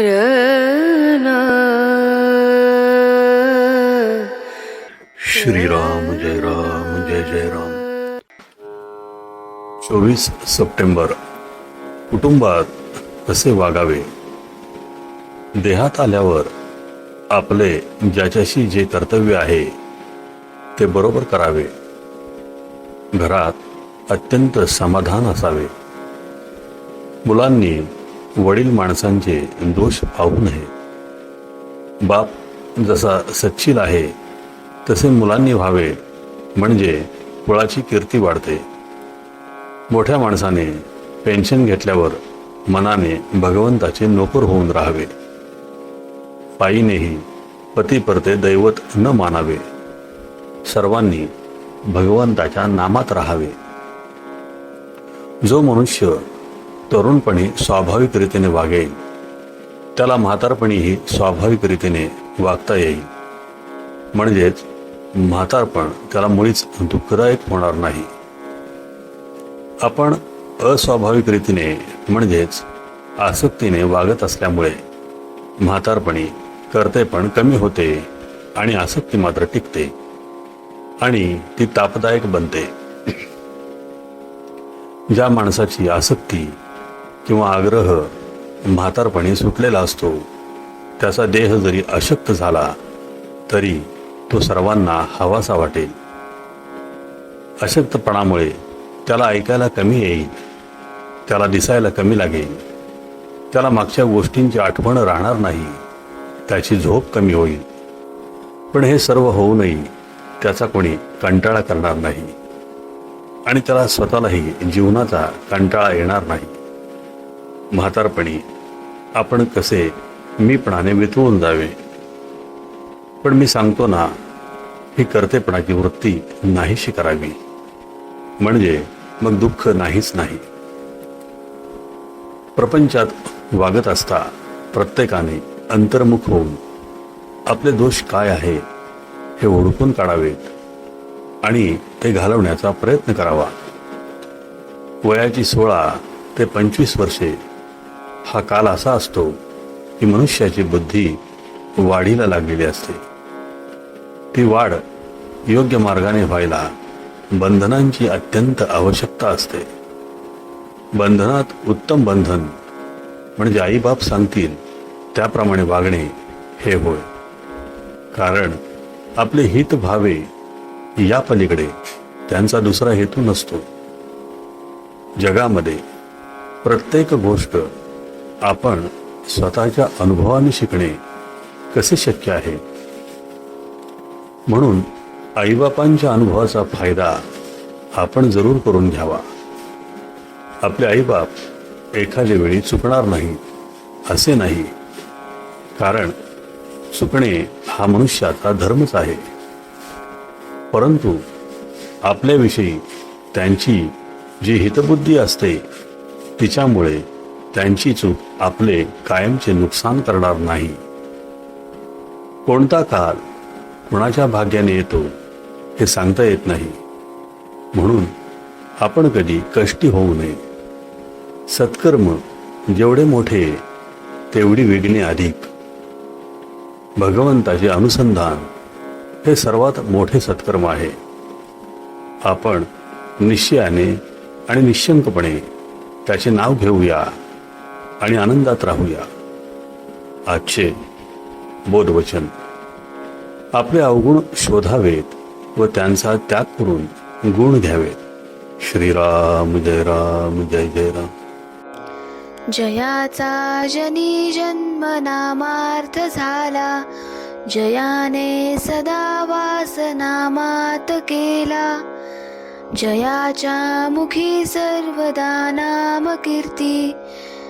श्रीराम जय राम जय जय राम। चोवीस सप्टेंबर कुटुंबात कसे वागावे? देहात आल्यावर आपले ज्याच्याशी जे कर्तव्य आहे ते बरोबर करावे. घरात अत्यंत समाधान असावे. मुलांनी वडील माणसांचे दोष पाहू नये. बाप जसा सच्चिल आहे तसे मुलांनी व्हावे म्हणजे कुळाची कीर्ती वाढते. मोठ्या माणसाने पेन्शन घेतल्यावर मनाने भगवंताचे नोकर होऊन राहावे. पायीनेही पती परते दैवत न मानावे. सर्वांनी भगवंताच्या नामात राहावे. जो मनुष्य तरुणपणी स्वाभाविक रीतीने वागेल. त्याला म्हातारपणीही स्वाभाविक रीतीने वागता येईल. म्हणजेच म्हातारपण त्याला मुळीच दुःखदायक होणार नाही. आपण अस्वाभाविक रीतीने म्हणजेच आसक्तीने वागत असल्यामुळे म्हातारपणी कर्तेपण कमी होते आणि आसक्ती मात्र टिकते आणि ती तापदायक बनते. ज्या माणसाची आसक्ती किंवा आग्रह म्हातारपणी सुटलेला असतो त्याचा देह जरी अशक्त झाला तरी तो सर्वांना हवासा वाटेल. अशक्तपणामुळे त्याला ऐकायला कमी येईल त्याला दिसायला कमी लागेल त्याला मागच्या गोष्टींची आठवण राहणार नाही त्याची झोप कमी होईल. पण हे सर्व होऊनही त्याचा कोणी कंटाळा करणार नाही आणि त्याला स्वतःलाही जीवनाचा कंटाळा येणार नाही. म्हातारपणी आपण कसे मीपणाने वितळून जावे? पण मी सांगतो ना ही कर्तेपणाची वृत्ती नाहीशी करावी. म्हणजे मग दुःख नाहीच नाही. प्रपंचात वागत असता प्रत्येकाने अंतर्मुख होऊन आपले दोष काय आहे हे ओळखून काढावेत आणि ते घालवण्याचा प्रयत्न करावा. वयाची सोळा ते पंचवीस वर्षे हा काल असा असतो की मनुष्याची बुद्धी वाढीला लागलेली असते. ती वाढ योग्य मार्गाने व्हायला बंधनांची अत्यंत आवश्यकता असते. बंधनात उत्तम बंधन म्हणजे आईबाप सांगतील त्याप्रमाणे वागणे हे होय. कारण आपले हित भावे या पलीकडे त्यांचा दुसरा हेतू नसतो. जगामध्ये प्रत्येक गोष्ट आपण स्वतःच्या अनुभवाने शिकणे कसे शक्य आहे? म्हणून आईबापांच्या अनुभवाचा फायदा आपण जरूर करून घ्यावा. आपले आईबाप एखाद्या वेळी चुकणार नाही असे नाही. कारण चुकणे हा मनुष्याचा धर्मच आहे. परंतु आपल्याविषयी त्यांची जी हितबुद्धी असते तिच्यामुळे त्यांची चूक आपले कायमचे नुकसान करणार नाही. कोणता काल कुणाच्या भाग्याने येतो हे सांगता येत नाही. म्हणून आपण कधी कष्टी होऊ नये. सत्कर्म जेवढे मोठे तेवढी विघ्ने अधिक. भगवंताचे अनुसंधान हे सर्वात मोठे सत्कर्म आहे. आपण निश्चयाने आणि निशंकपणे त्याचे नाव घेऊया. आणि आनंदात राहूया. आजचे बोधवचन आपले अवगुण शोधावेत व त्यांचा त्याग करून गुण घ्यावेत. श्रीराम जय राम जय जय राम. जयाचा जनी जन्म नामार्थ झाला. जयाने सदा वास नामात केला. जयाच्या मुखी सर्वदा नाम कीर्ती